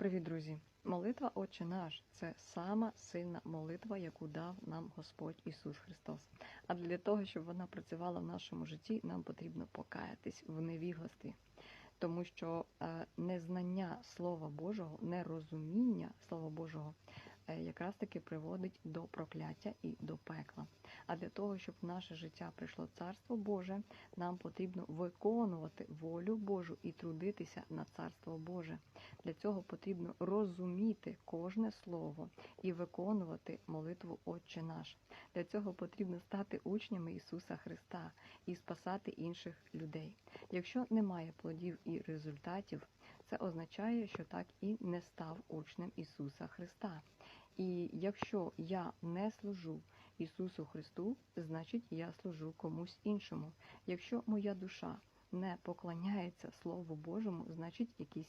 Привіт, друзі! Молитва Отче наш це сама сильна молитва, яку дав нам Господь Ісус Христос. А для того, щоб вона працювала в нашому житті, нам потрібно покаятись в невігластві. Тому що е, незнання Слова Божого, нерозуміння Слова Божого е, якраз таки приводить до прокляття і до пекла. А для того, щоб в наше життя прийшло Царство Боже, нам потрібно виконувати волю Божу і трудитися на Царство Боже. Для цього потрібно розуміти кожне слово і виконувати молитву Отче наш. Для цього потрібно стати учнями Ісуса Христа і спасати інших людей. Якщо немає плодів і результатів, це означає, що так і не став учнем Ісуса Христа. І якщо я не служу Ісусу Христу, значить я служу комусь іншому. Якщо моя душа не поклоняється Слову Божому, значить якийсь